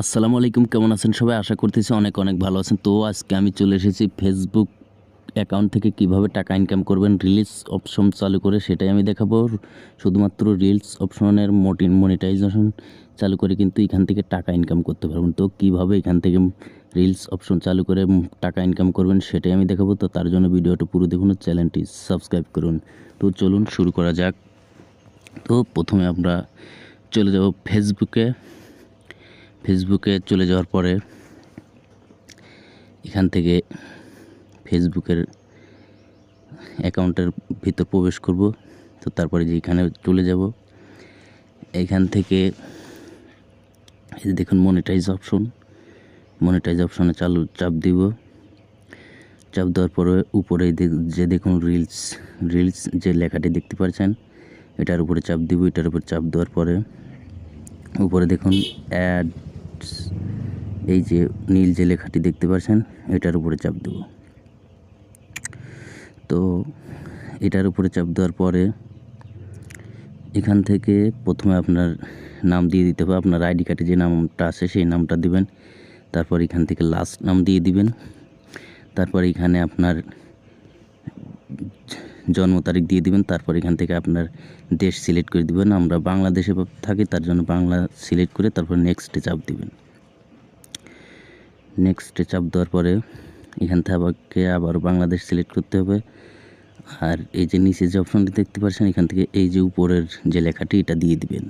আসসালামু আলাইকুম, কেমন আছেন সবাই? আশা করতেছি অনেক অনেক ভালো আছেন। তো আজকে আমি চলে এসেছি ফেসবুক অ্যাকাউন্ট থেকে কীভাবে টাকা ইনকাম করবেন রিলস অপশন চালু করে সেটাই আমি দেখাবো। শুধুমাত্র রিলস অপশনের মোটিন মনিটাইজেশন চালু করে কিন্তু এখান থেকে টাকা ইনকাম করতে পারবেন। তো কীভাবে এখান থেকে রিলস অপশন চালু করে টাকা ইনকাম করবেন সেটাই আমি দেখাবো। তো তার জন্য ভিডিওটা পুরো দেখুন, চ্যানেলটি সাবস্ক্রাইব করুন। তো চলুন শুরু করা যাক। তো প্রথমে আমরা চলে যাব ফেসবুকে ফেসবুকে চলে যাওয়ার পরে এখান থেকে ফেসবুকের অ্যাকাউন্টের ভিতর প্রবেশ করব। তো তারপরে যে এখানে চলে যাব। এখান থেকে এই দেখুন মনিটাইজ অপশন মনিটাইজ অপশনে চালু, চাপ দিব। চাপ দেওয়ার পরে উপরে যে দেখুন রিলস রিলস যে লেখাটি দেখতে পাচ্ছেন, এটার উপরে চাপ দিব। এটার উপর চাপ দেওয়ার পরে উপরে দেখুন অ্যাড এই যে নীল যে লেখাটি দেখতে পাচ্ছেন, এটার উপরে চাপ দেব। তো এটার উপরে চাপ দেওয়ার পরে এখান থেকে প্রথমে আপনার নাম দিয়ে দিতে হবে। আপনার আইডি কার্ডে যে নামটা আছে, সেই নামটা দিবেন। তারপর এখান থেকে লাস্ট নাম দিয়ে দিবেন। তারপর এখানে আপনার জন্ম তারিখ দিয়ে দিবেন, তারপর এখান থেকে আপনার দেশ সিলেক্ট করে দিবেন। আমরা বাংলাদেশে থাকি, তার জন্য বাংলা সিলেক্ট করে তারপর নেক্সটে চাপ দিবেন। নেক্সটে চাপ দেওয়ার পরে এখান থেকে আমাকে আবার বাংলাদেশ সিলেক্ট করতে হবে। আর এই যে নিচে যে অপশনটি দেখতে পাচ্ছেন, এখান থেকে এই যে উপরের যে লেখাটি, এটা দিয়ে দিবেন।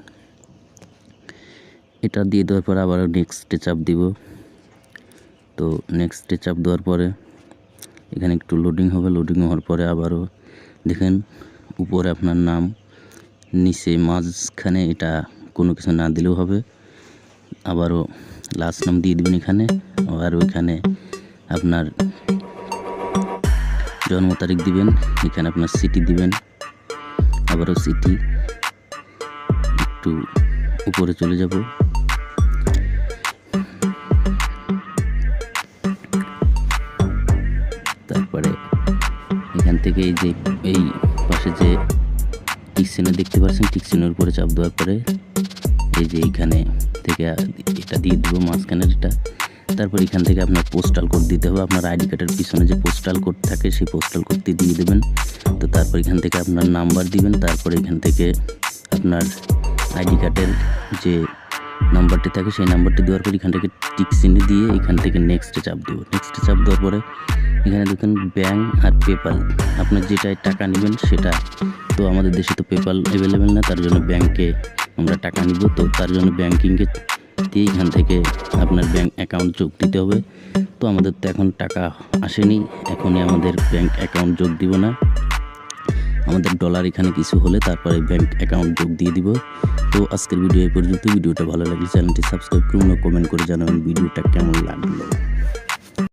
এটা দিয়ে দেওয়ার পরে আবার নেক্সটে চাপ দিব। তো নেক্সটে চাপ দেওয়ার পরে এখানে একটু লোডিং হবে। লোডিং হওয়ার পরে আবারও দেখেন, উপরে আপনার নাম, নিচে মাঝখানে এটা কোনো কিছু না দিলেও হবে। আবারও লাস্ট নাম দিয়ে দিবেন এখানে আর ওইখানে আপনার জন্ম তারিখ দিবেন, এখানে আপনার সিটি দিবেন। আবারও সিটি একটু উপরে চলে যাব। থেকে এই যে, এই পাশে যে টিক চিহ্ন দেখতে পাচ্ছেন টিক চিহ্নের উপরে চাপ দেওয়ার পরে এই যে এইখানে থেকে এটা দিয়ে দেবো মাঝখানের এটা তারপর এখান থেকে আপনার পোস্টাল কোড দিতে হবে। আপনার আইডি কার্ডের পিছনে যে পোস্টাল কোড থাকে, সেই পোস্টাল কোডটি দিয়ে দেবেন। তো তারপর এখান থেকে আপনার নাম্বার দিবেন। তারপর এখান থেকে আপনার আইডি কার্ডের যে নাম্বারটি থাকে, সেই নাম্বারটি দেওয়ার পর এখান থেকে টিক চিহ্ন দিয়ে এখান থেকে নেক্সটে চাপ দেবো। নেক্সটে চাপ দেওয়ার পরে এখানে দেখুন ব্যাঙ্ক আর পেপাল আপনার যেটায় টাকা নেবেন সেটা। তো আমাদের দেশে তো পেপাল অ্যাভেলেবেল না, তার জন্য ব্যাংকে আমরা টাকা নিব। তো তার জন্য ব্যাংকিংয়ে দিয়ে এখান থেকে আপনার ব্যাংক অ্যাকাউন্ট যোগ দিতে হবে। তো আমাদের তো এখন টাকা আসেনি, এখনই আমাদের ব্যাংক অ্যাকাউন্ট যোগ দিব না। আমাদের ডলার এখানে কিছু হলে তারপরে ব্যাঙ্ক অ্যাকাউন্ট যোগ দিয়ে দিব। তো আজকের ভিডিও এই পর্যন্ত ভিডিওটা ভালো লাগলে চ্যানেলটি সাবস্ক্রাইব করুন কমেন্ট করে জানাবেন ভিডিওটা কেমন লাগল।